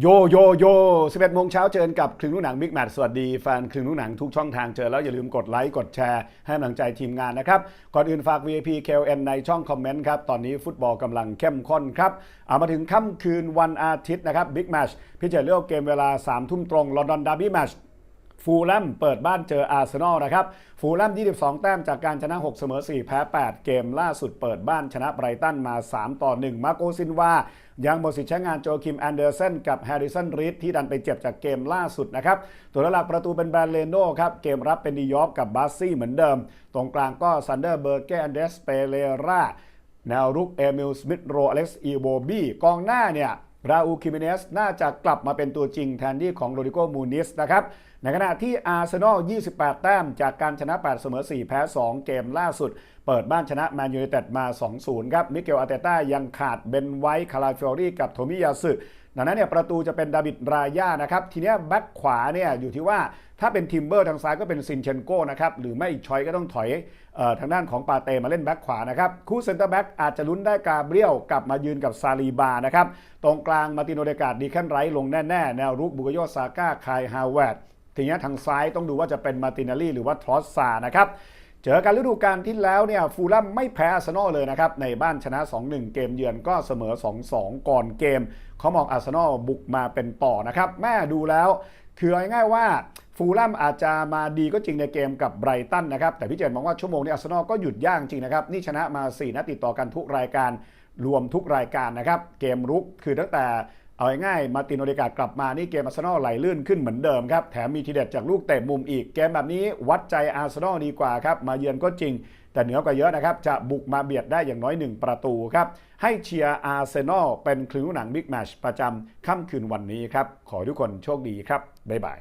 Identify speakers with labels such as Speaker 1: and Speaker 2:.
Speaker 1: โยโยโย11โมงเช้าเจอกับคลึงลูกหนังบิ๊กแมทสวัสดีแฟนคลึงลูกหนังทุกช่องทางเจอแล้วอย่าลืมกดไลค์กดแชร์ให้กำลังใจทีมงานนะครับ ก่อนอื่นฝาก VIP KLN ในช่องคอมเมนต์ครับ ตอนนี้ฟุตบอลกำลังเข้มข้นครับ เอามาถึงค่ำคืนวันอาทิตย์นะครับบิ๊กแมชพิจารณาเลือกเกมเวลา 3 ทุ่มตรงลอนดอนดาร์บี้แมช ฟูลแลมเปิดบ้านเจออาร์เซนอลนะครับ ฟูลแลม 22 แต้มจากการชนะ 6 เสมอ 4 แพ้ 8 เกมล่าสุดเปิดบ้านชนะไบรตันมา 3 ต่อ 1 มาโกซินวายังหมดสิทธิ์ใช้งานโจคิมแอนเดอร์เซนกับแฮร์ริสันรีดที่ดันไปเจ็บจากเกมล่าสุดนะครับ ตัวหลักประตูเป็นแบรนเลโน่ครับ เกมรับเป็นดียอฟกับบาสซี่เหมือนเดิม ตรงกลางก็ซันเดอร์เบอร์เกนเดสเปเรราแนวรุกเอมิลสมิธโรอเล็กซ์อีโบบี้กองหน้าเนี่ย ราอูคิมิเนสน่าจะกลับมาเป็นตัวจริงแทนที่ของโรดิโกมูนิสนะครับ ในขณะที่อาร์เซนอล 28 แต้ม จากการชนะ 8 เสมอ 4 แพ้ 2 เกมล่าสุด เปิดบ้านชนะแมนยูไนเต็ดมา 2-0 ครับ มิเกลอาเตต้ายังขาดเบนไวท์คาราฟิอรี่กับโทมิยาสึ ดังนั้นเนี่ยประตูจะเป็นดาบิดรายานะครับ ทีนี้แบ็คขวาเนี่ยอยู่ที่ว่าถ้าเป็นทิมเบอร์ทางซ้ายก็เป็นซินเชนโก้นะครับ หรือไม่อีกชอยก็ต้องถอยออทางด้านของปาเตมาเล่นแบ็คขวานะครับ คู่เซนเตอร์แบ็กอาจจะลุ้นได้กาเบรียลกลับมายืนกับซาลีบานะครับ ตรงกลางมาติโนเดกาดดีแคนไรลงแน่ ๆ แนวรุกบุกโยซาก้าคายฮาวเวิร์ดทีนี้ทางซ้ายต้องดูว่าจะเป็นมาตินาลีหรือว่าทรอสซานะครับ เจอกันฤดูกาลที่แล้วเนี่ยฟูลแลมไม่แพ้อาร์เซนอลเลยนะครับ ในบ้านชนะ 2-1 เกมเยือนก็เสมอ 2-2 ก่อนเกม เขามองอาร์เซนอลบุกมาเป็นต่อนะครับ แม่ดูแล้วคืออง่ายๆว่าฟูลแลมอาจจะมาดีก็จริงในเกมกับไบรตันนะครับ แต่พี่เจนมองว่าชั่วโมงนี้อาร์เซนอลก็หยุดย่างจริงนะครับ นี่ชนะมา 4นัดติดต่อกันทุกรายการรวมทุกรายการนะครับ เกมรุกคือตั้งแต่ เอาง่ายมาตินโอเดกาดกลับมานี่เกมอาร์เซนอลไหลลื่นขึ้นเหมือนเดิมครับ แถมมีทีเด็ดจากลูกเตะมุมอีก เกมแบบนี้วัดใจอาร์เซนอลดีกว่าครับ มาเยือนก็จริง แต่เหนือกว่าเยอะนะครับ จะบุกมาเบียดได้อย่างน้อย 1 ประตูครับ ให้เชียร์อาร์เซนอลเป็นคลิวหนังบิ๊กแมชประจำค่ำคืนวันนี้ครับ ขอทุกคนโชคดีครับ บ๊ายบาย